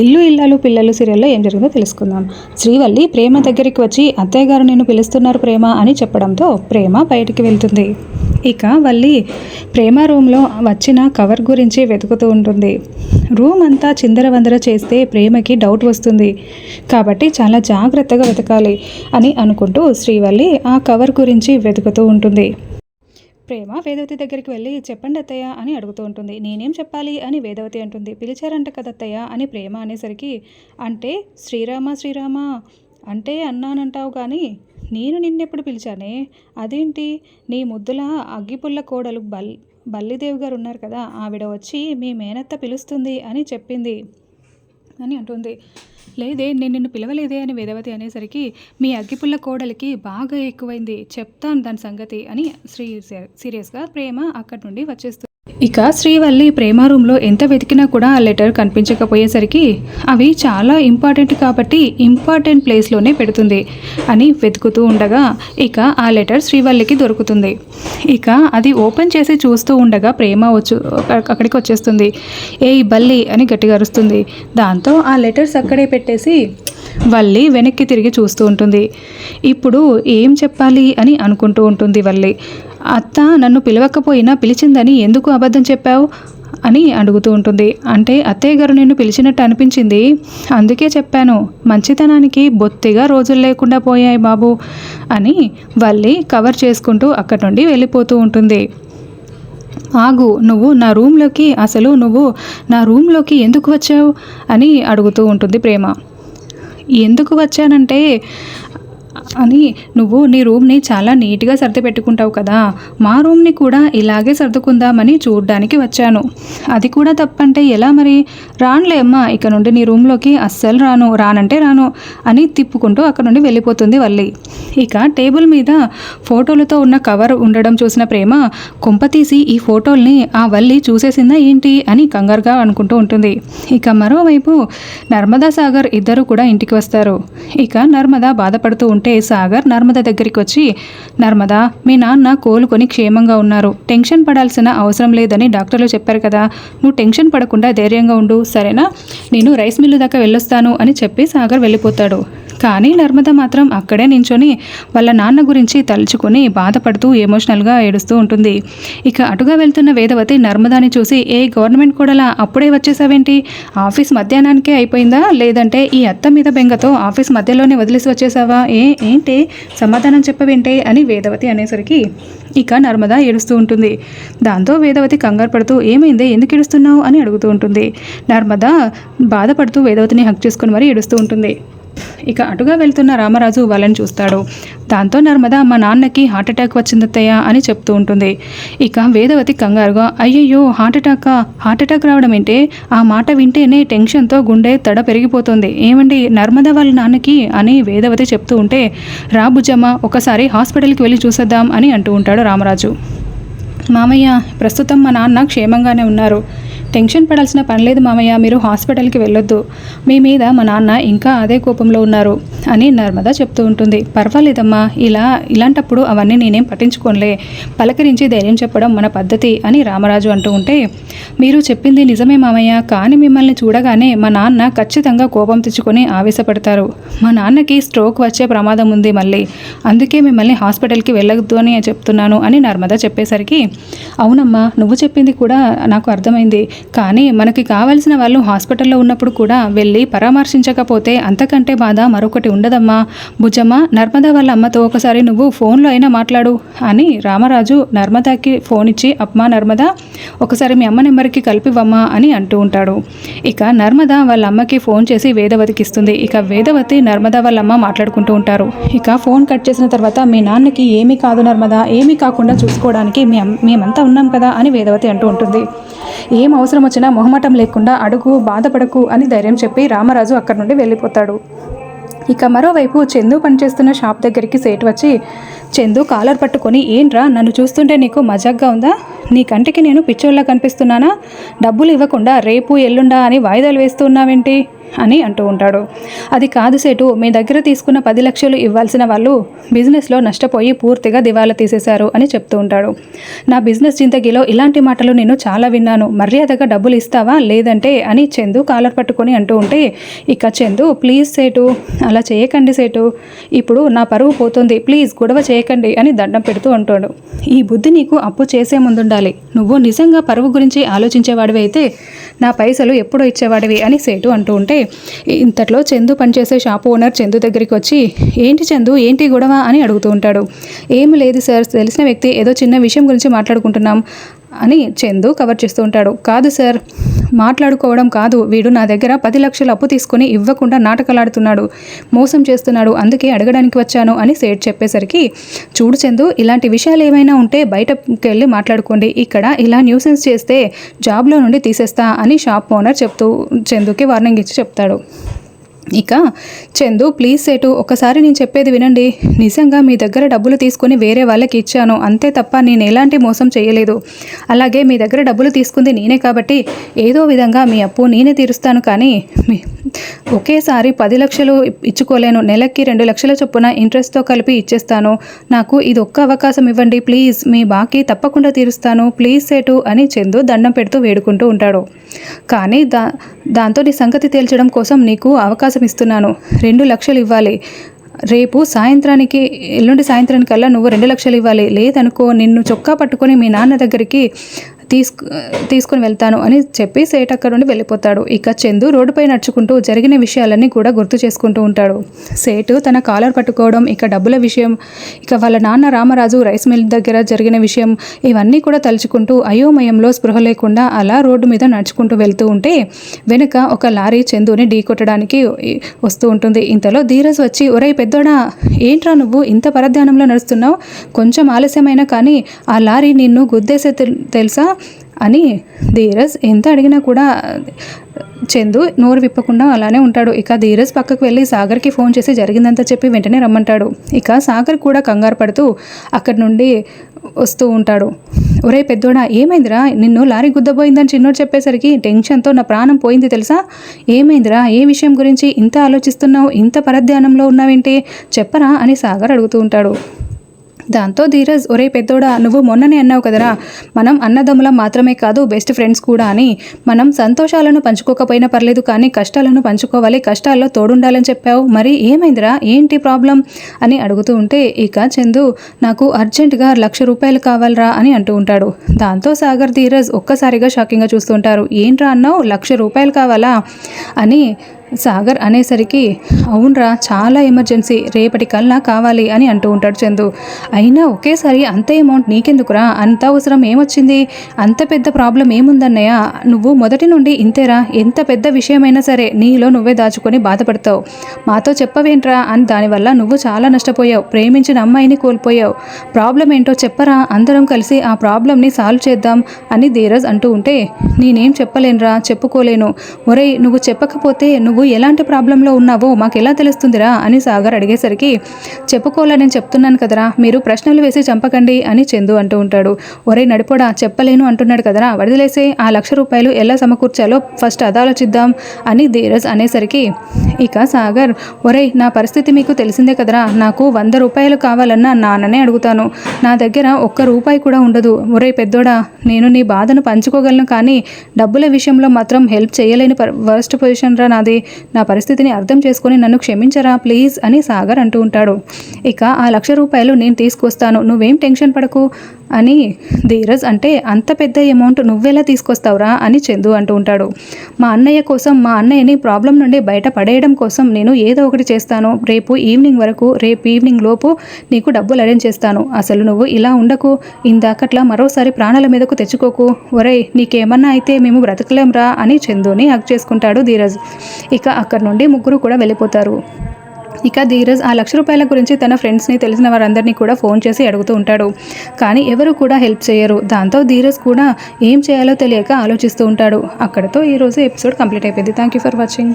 ఇల్లు ఇల్లాలు పిల్లలు సీరియల్లో ఏం జరిగిందో తెలుసుకుందాం. శ్రీవల్లి ప్రేమ దగ్గరికి వచ్చి అత్తయ్య గారు నిన్ను పిలుస్తున్నారు ప్రేమ అని చెప్పడంతో ప్రేమ బయటికి వెళ్తుంది. ఇక వల్లి ప్రేమ రూమ్లో వచ్చిన కవర్ గురించి వెతుకుతూ ఉంటుంది. రూమ్ అంతా చిందరవందర చేస్తే ప్రేమకి డౌట్ వస్తుంది. కాబట్టి చాలా జాగ్రత్తగా వెతకాలి అని అనుకుంటూ శ్రీవల్లి ఆ కవర్ గురించి వెతుకుతూ ఉంటుంది. ప్రేమ వేదవతి దగ్గరికి వెళ్ళి చెప్పండి అత్తయ్య అని అడుగుతూ ఉంటుంది. నేనేం చెప్పాలి అని వేదవతి అంటుంది. పిలిచారంట కదత్తయ్య అని ప్రేమ అనేసరికి అంటే శ్రీరామ శ్రీరామ అంటే అన్నానంటావు కానీ నేను నిన్నెప్పుడు పిలిచానే? అదేంటి? నీ ముద్దుల అగ్గిపుల్ల కోడలు బల్ బల్లిదేవి గారు ఉన్నారు కదా ఆవిడ వచ్చి మీ మేనత్త పిలుస్తుంది అని చెప్పింది అని అంటుంది. లేదే నేను నిన్ను పిలవలేదే అని వేదవతి అనేసరికి మీ అగ్గిపుల్ల కోడలికి బాగా ఎక్కువైంది చెప్తాను దాని సంగతి అని శ్రీ సీరియస్గా ప్రేమ అక్కడి నుండి వచ్చేస్తుంది ఇక శ్రీవల్లి ప్రేమ రూమ్లో ఎంత వెతికినా కూడా ఆ లెటర్ కనిపించకపోయేసరికి అవి చాలా ఇంపార్టెంట్ కాబట్టి ఇంపార్టెంట్ ప్లేస్లోనే పెడుతుంది అని వెతుకుతూ ఉండగా ఇక ఆ లెటర్ శ్రీవల్లికి దొరుకుతుంది. ఇక అది ఓపెన్ చేసి చూస్తూ ఉండగా ప్రేమ వచ్చు అక్కడికి వచ్చేస్తుంది. ఏ బల్లి అని గట్టిగా అరుస్తుంది. దాంతో ఆ లెటర్స్ అక్కడే పెట్టేసి వల్లి వెనక్కి తిరిగి చూస్తూ ఉంటుంది. ఇప్పుడు ఏం చెప్పాలి అని అనుకుంటూ ఉంటుంది వల్లి. అత్త నన్ను పిలవకపోయినా పిలిచిందని ఎందుకు అబద్ధం చెప్పావు? అని అడుగుతూ ఉంటుంది. అంటే అత్తయ్య గారు నిన్ను పిలిచినట్టు అనిపించింది. అందుకే చెప్పాను మంచితనానికి బొత్తిగా రోజులు లేకుండా పోయాయి బాబు అని వల్లి కవర్ చేసుకుంటూ అక్కడి నుండి వెళ్ళిపోతూ ఉంటుంది. ఆగు నువ్వు నా రూమ్లోకి అసలు నువ్వు నా రూమ్లోకి ఎందుకు వచ్చావు? అని అడుగుతూ ఉంటుంది ప్రేమ. ఎందుకు వచ్చానంటే అని నువ్వు నీ రూమ్ని చాలా నీట్గా సర్ది పెట్టుకుంటావు కదా. మా రూమ్ని కూడా ఇలాగే సర్దుకుందామని చూడ్డానికి వచ్చాను. అది కూడా తప్పంటే ఎలా మరి? రానులే అమ్మా ఇక నుండి నీ రూమ్లోకి అస్సలు రాను రానంటే రాను అని తిప్పుకుంటూ అక్కడ నుండి వెళ్ళిపోతుంది వల్లి. ఇక టేబుల్ మీద ఫోటోలతో ఉన్న కవర్ ఉండడం చూసిన ప్రేమ కుంపతీసి ఈ ఫోటోల్ని ఆ వల్లి చూసేసిందా ఏంటి అని కంగారుగా అనుకుంటూ ఉంటుంది. ఇక మరోవైపు నర్మదా సాగర్ ఇద్దరు కూడా ఇంటికి వస్తారు. ఇక నర్మదా బాధపడుతూ ఉంటే సాగర్ నర్మద దగ్గరికి వచ్చి నర్మదా మీ నాన్న కోలుకొని క్షేమంగా ఉన్నారు. టెన్షన్ పడాల్సిన అవసరం లేదని డాక్టర్లు చెప్పారు కదా. నువ్వు టెన్షన్ పడకుండా ధైర్యంగా ఉండు. సరేనా? నేను రైస్ మిల్లు దాకా వెళ్ళొస్తాను అని చెప్పి సాగర్ వెళ్ళిపోతాడు. కానీ నర్మద మాత్రం అక్కడే నించొని వాళ్ళ నాన్న గురించి తలుచుకొని బాధపడుతూ ఎమోషనల్గా ఏడుస్తూ ఉంటుంది. ఇక అటుగా వెళ్తున్న వేదవతి నర్మదాని చూసి ఏ గవర్నమెంట్ కూడా అప్పుడే వచ్చేసావేంటి? ఆఫీస్ మధ్యాహ్నానికే అయిపోయిందా? లేదంటే ఈ అత్త మీద బెంగతో ఆఫీస్ మధ్యలోనే వదిలేసి వచ్చేసావా? ఏ ఏంటి? సమాధానం చెప్పవేంటే? అని వేదవతి అనేసరికి ఇక నర్మద ఏడుస్తూ ఉంటుంది. దాంతో వేదవతి కంగారు పడుతూ ఏమైంది? ఎందుకు ఏడుస్తున్నావు? అని అడుగుతూ ఉంటుంది. నర్మద బాధపడుతూ వేదవతిని హక్ చేసుకుని మరీ ఏడుస్తూ ఉంటుంది. ఇక అటుగా వెళ్తున్న రామరాజు వాళ్ళని చూస్తాడు. దాంతో నర్మద మా నాన్నకి హార్ట్ అటాక్ వచ్చిందత్తయ్య అని చెప్తూ ఉంటుంది. ఇక వేదవతి కంగారుగా అయ్యయ్యో హార్ట్ హార్ట్అటాక్ హార్ట్ అటాక్ రావడం ఏంటే? ఆ మాట వింటేనే టెన్షన్తో గుండె తడ పెరిగిపోతుంది. ఏమండి నర్మద వాళ్ళ నాన్నకి? అని వేదవతి చెప్తూ ఉంటే రాబుజమ్మ ఒకసారి హాస్పిటల్కి వెళ్ళి చూసేద్దాం అని అంటూ ఉంటాడు రామరాజు. మామయ్య ప్రస్తుతం మా నాన్న క్షేమంగానే ఉన్నారు. టెన్షన్ పడాల్సిన పనిలేదు మామయ్య మీరు హాస్పిటల్కి వెళ్ళొద్దు. మీ మీద మా నాన్న ఇంకా అదే కోపంలో ఉన్నారు అని నర్మద చెప్తూ ఉంటుంది. పర్వాలేదమ్మా ఇలా ఇలాంటప్పుడు అవన్నీ నేనేం పట్టించుకోనులే. పలకరించి ధైర్యం చెప్పడం మన పద్ధతి అని రామరాజు అంటూ ఉంటే మీరు చెప్పింది నిజమే మామయ్య కానీ మిమ్మల్ని చూడగానే మా నాన్న ఖచ్చితంగా కోపం తెచ్చుకొని ఆవేశపడతారు. మా నాన్నకి స్ట్రోక్ వచ్చే ప్రమాదం ఉంది మళ్ళీ. అందుకే మిమ్మల్ని హాస్పిటల్కి వెళ్ళొద్దు అని చెప్తున్నాను అని నర్మద చెప్పేసరికి అవునమ్మా నువ్వు చెప్పింది కూడా నాకు అర్థమైంది. కానీ మనకి కావాల్సిన వాళ్ళు హాస్పిటల్లో ఉన్నప్పుడు కూడా వెళ్ళి పరామర్శించకపోతే అంతకంటే బాధ మరొకటి ఉండదమ్మా. భుజమ్మ నర్మద వాళ్ళ అమ్మతో ఒకసారి నువ్వు ఫోన్లో అయినా మాట్లాడు అని రామరాజు నర్మదాకి ఫోన్ ఇచ్చి అమ్మా నర్మద ఒకసారి మీ అమ్మ నెంబర్కి కలిపివమ్మా అని అంటూ ఉంటాడు. ఇక నర్మద వాళ్ళ అమ్మకి ఫోన్ చేసి వేదవతికి ఇస్తుంది. ఇక వేదవతి నర్మద వాళ్ళ అమ్మ మాట్లాడుకుంటూ ఉంటారు. ఇక ఫోన్ కట్ చేసిన తర్వాత మీ నాన్నకి ఏమీ కాదు నర్మద ఏమీ కాకుండా చూసుకోవడానికి మేమంతా ఉన్నాం కదా అని వేదవతి అంటూ ఉంటుంది. ఏం అవసరం వచ్చినా మొహమాటం లేకుండా అడుగు బాధపడకు అని ధైర్యం చెప్పి రామరాజు అక్కడి నుండి వెళ్ళిపోతాడు. ఇక మరోవైపు చందు పనిచేస్తున్న షాప్ దగ్గరికి సేటు వచ్చి చందు కాలర్ పట్టుకొని ఏంట్రా నన్ను చూస్తుంటే నీకు మజాగ్గా ఉందా? నీ కంటికి నేను పిచ్చోళ్ళ కనిపిస్తున్నానా? డబ్బులు ఇవ్వకుండా రేపు ఎల్లుండా అని వాయిదాలు వేస్తూ ఉన్నావేంటి అని అంటూ ఉంటాడు. అది కాదు సేటు మీ దగ్గర తీసుకున్న పది లక్షలు ఇవ్వాల్సిన వాళ్ళు బిజినెస్లో నష్టపోయి పూర్తిగా దివాలా తీసేశారు అని చెప్తూ ఉంటాడు. నా బిజినెస్ జిందగీలో ఇలాంటి మాటలు నేను చాలా విన్నాను. మర్యాదగా డబ్బులు ఇస్తావా? లేదంటే అని చందు కాలర్ పట్టుకొని అంటూ ఉంటే ఇక చందు ప్లీజ్ సేటు అలా చేయకండి సేటు. ఇప్పుడు నా పరువు పోతుంది. ప్లీజ్ గొడవ చేయకండి అని దండం పెడుతూ ఉంటాడు ఈ బుద్ధి నీకు అప్పు చేసే ముందుండాలి. నువ్వు నిజంగా పరువు గురించి ఆలోచించేవాడివి అయితే నా పైసలు ఎప్పుడో ఇచ్చేవాడివి అని సేటు అంటూ ఉంటే ఇంతట్లో చందు పనిచేసే షాప్ ఓనర్ చందు దగ్గరికి వచ్చి ఏంటి చందు ఏంటి గొడవ? అని అడుగుతూ ఉంటాడు. ఏమి లేదు సార్ తెలిసిన వ్యక్తి ఏదో చిన్న విషయం గురించి మాట్లాడుకుంటున్నాం. అని చందు కవర్ చేస్తూ ఉంటాడు. కాదు సార్ మాట్లాడుకోవడం కాదు. వీడు నా దగ్గర పది లక్షలు అప్పు తీసుకొని ఇవ్వకుండా నాటకాలాడుతున్నాడు. మోసం చేస్తున్నాడు. అందుకే అడగడానికి వచ్చాను అని సేట్ చెప్పేసరికి చూడు చందు ఇలాంటి విషయాలు ఏమైనా ఉంటే బయటకు వెళ్ళి మాట్లాడుకోండి. ఇక్కడ ఇలా న్యూసెన్స్ చేస్తే జాబ్లో నుండి తీసేస్తా అని షాప్ ఓనర్ చెప్తూ చందుకి వార్నింగ్ ఇచ్చి చెప్తాడు. ఇక చందు ప్లీజ్ సేటు ఒకసారి నేను చెప్పేది వినండి. నిజంగా మీ దగ్గర డబ్బులు తీసుకొని వేరే వాళ్ళకి ఇచ్చాను. అంతే తప్ప నేను ఎలాంటి మోసం చేయలేదు. అలాగే మీ దగ్గర డబ్బులు తీసుకుంది నేనే కాబట్టి ఏదో విధంగా మీ అప్పు నేనే తీరుస్తాను కానీ ఒకేసారి పది లక్షలు ఇచ్చుకోలేను. నెలకి రెండు లక్షల చొప్పున ఇంట్రెస్ట్తో కలిపి ఇచ్చేస్తాను. నాకు ఇది ఒక్క అవకాశం ఇవ్వండి. ప్లీజ్ మీ బాకీ తప్పకుండా తీరుస్తాను. ప్లీజ్ సేటు అని చందు దండం పెడుతూ వేడుకుంటూ ఉంటాడు. కానీ దా దాంతో నీ సంగతి తేల్చడం కోసం నీకు అవకాశం ఇస్తున్నాను. రెండు లక్షలు ఇవ్వాలి. రేపు సాయంత్రానికి ఎల్లుండి సాయంత్రానికల్లా నువ్వు రెండు లక్షలు ఇవ్వాలి. లేదనుకో నిన్ను చొక్కా పట్టుకొని మీ నాన్న దగ్గరికి తీసుకు తీసుకుని వెళ్తాను అని చెప్పి సేట్ అక్కడ నుండి వెళ్ళిపోతాడు. ఇక చందు రోడ్డుపై నడుచుకుంటూ జరిగిన విషయాలన్నీ కూడా గుర్తు చేసుకుంటూ ఉంటాడు. సేటు తన కాలర్ పట్టుకోవడం ఇక డబ్బుల విషయం ఇక వాళ్ళ నాన్న రామరాజు రైస్ మిల్ దగ్గర జరిగిన విషయం ఇవన్నీ కూడా తలుచుకుంటూ అయోమయంలో స్పృహ లేకుండా అలా రోడ్డు మీద నడుచుకుంటూ వెళ్తూ ఉంటే వెనుక ఒక లారీ చందుని ఢీ కొట్టడానికి వస్తూ ఉంటుంది. ఇంతలో ధీరజ్ వచ్చి ఒరే పెద్దోడా ఏంట్రా నువ్వు? ఇంత పరధ్యానంలో నడుస్తున్నావు? కొంచెం ఆలస్యమైనా కానీ ఆ లారీ నిన్ను గుద్దేసే తెలుసా? అని ధీరజ్ ఎంత అడిగినా కూడా చందు నోరు విప్పకుండా అలానే ఉంటాడు. ఇక ధీరజ్ పక్కకు వెళ్ళి సాగర్కి ఫోన్ చేసి జరిగిందంతా చెప్పి వెంటనే రమ్మంటాడు. ఇక సాగర్ కూడా కంగారు పడుతూ అక్కడి నుండి వస్తూ ఉంటాడు. ఒరే పెద్దోడా ఏమైందిరా? నిన్ను లారీ గుద్దబోయిందని చిన్నోడు చెప్పేసరికి టెన్షన్తో నా ప్రాణం పోయింది తెలుసా? ఏమైందిరా? ఏ విషయం గురించి ఇంత ఆలోచిస్తున్నావు? ఇంత పరధ్యానంలో ఉన్నావేంటి? చెప్పరా అని సాగర్ అడుగుతూ ఉంటాడు. దాంతో ధీరజ్ ఒరే పెద్దోడా నువ్వు మొన్ననే అన్నావు కదరా మనం అన్నదమ్ములం మాత్రమే కాదు బెస్ట్ ఫ్రెండ్స్ కూడా అని. మనం సంతోషాలను పంచుకోకపోయినా పర్లేదు కానీ కష్టాలను పంచుకోవాలి కష్టాల్లో తోడుండాలని చెప్పావు. మరి ఏమైందిరా ఏంటి ప్రాబ్లం అని అడుగుతూ ఉంటే ఇక చందు నాకు అర్జెంటుగా లక్ష రూపాయలు కావాలరా అని అంటూ ఉంటాడు. దాంతో సాగర్ ధీరజ్ ఒక్కసారిగా షాకింగ్గా చూస్తుంటారు. ఏంట్రా అన్నావు? లక్ష రూపాయలు కావాలా? అని సాగర్ అనేసరికి అవునరా చాలా ఎమర్జెన్సీ రేపటి కల్లా కావాలి అని అంటూ ఉంటాడు చందు. అయినా ఒకేసారి అంత అమౌంట్ నీకెందుకురా? అంత అవసరం ఏమొచ్చింది? అంత పెద్ద ప్రాబ్లం ఏముందన్నయ్య? నువ్వు మొదటి నుండి ఇంతేరా? ఎంత పెద్ద విషయమైనా సరే నీలో నువ్వే దాచుకొని బాధపడతావు. మాతో చెప్పవేంట్రా? అని దానివల్ల నువ్వు చాలా నష్టపోయావు. ప్రేమించిన అమ్మాయిని కోల్పోయావు. ప్రాబ్లం ఏంటో చెప్పరా? అందరం కలిసి ఆ ప్రాబ్లంని సాల్వ్ చేద్దాం అని ధీరజ్ అంటూ ఉంటే నేనేం చెప్పలేనురా? చెప్పుకోలేను. ఒరే నువ్వు చెప్పకపోతే నువ్వు నువ్వు ఎలాంటి ప్రాబ్లంలో ఉన్నావో మాకు ఎలా తెలుస్తుందిరా అని సాగర్ అడిగేసరికి చెప్పుకోవాలని చెప్తున్నాను కదరా మీరు ప్రశ్నలు వేసి చంపకండి అని చందు అంటూ ఉంటాడు. ఒరే నడిపోడా చెప్పలేను అంటున్నాడు కదరా. వదిలేసే ఆ లక్ష రూపాయలు ఎలా సమకూర్చాలో ఫస్ట్ అదాలోచిద్దాం అని ధీరజ్ అనేసరికి ఇక సాగర్ ఒరే నా పరిస్థితి మీకు తెలిసిందే కదరా నాకు వంద రూపాయలు కావాలన్నా నాన్ననే అడుగుతాను. నా దగ్గర ఒక్క రూపాయి కూడా ఉండదు. ఒరే పెద్దోడా నేను నీ బాధను పంచుకోగలను కానీ డబ్బుల విషయంలో మాత్రం హెల్ప్ చేయలేని వర్స్ట్ పొజిషన్ రా నాది. నా పరిస్థితిని అర్థం చేసుకొని నన్ను క్షమించరా ప్లీజ్ అని సాగర్ అంటూ ఉంటాడు. ఇక ఆ లక్ష రూపాయలు నేను తీసుకొస్తాను. నువ్వేం టెన్షన్ పడకు. అని ధీరజ్ అంటే అంత పెద్ద అమౌంట్ నువ్వెలా తీసుకొస్తావురా? అని చందు అంటూ ఉంటాడు. మా అన్నయ్య కోసం మా అన్నయ్యని ప్రాబ్లం నుండి బయట పడేయడం కోసం నేను ఏదో ఒకటి చేస్తాను. రేపు ఈవినింగ్ వరకు రేపు ఈవినింగ్ లోపు నీకు డబ్బులు అరేంజ్ చేస్తాను. అసలు నువ్వు ఇలా ఉండకు. ఇందాకట్లా మరోసారి ప్రాణాల మీదకు తెచ్చుకోకు. ఒరే నీకేమన్నా అయితే మేము బ్రతకలేంరా? అని చందుని హక్ చేసుకుంటాడు ధీరజ్. ఇక అక్కడి నుండి ముగ్గురు కూడా వెళ్ళిపోతారు. ఇక ధీరజ్ ఆ లక్ష రూపాయల గురించి తన ఫ్రెండ్స్ని తెలిసిన వారందరినీ కూడా ఫోన్ చేసి అడుగుతూ ఉంటాడు. కానీ ఎవరు కూడా హెల్ప్ చేయరు. దాంతో ధీరజ్ కూడా ఏం చేయాలో తెలియక ఆలోచిస్తూ ఉంటాడు. అక్కడతో ఈరోజు ఎపిసోడ్ కంప్లీట్ అయిపోయింది. Thank you for watching.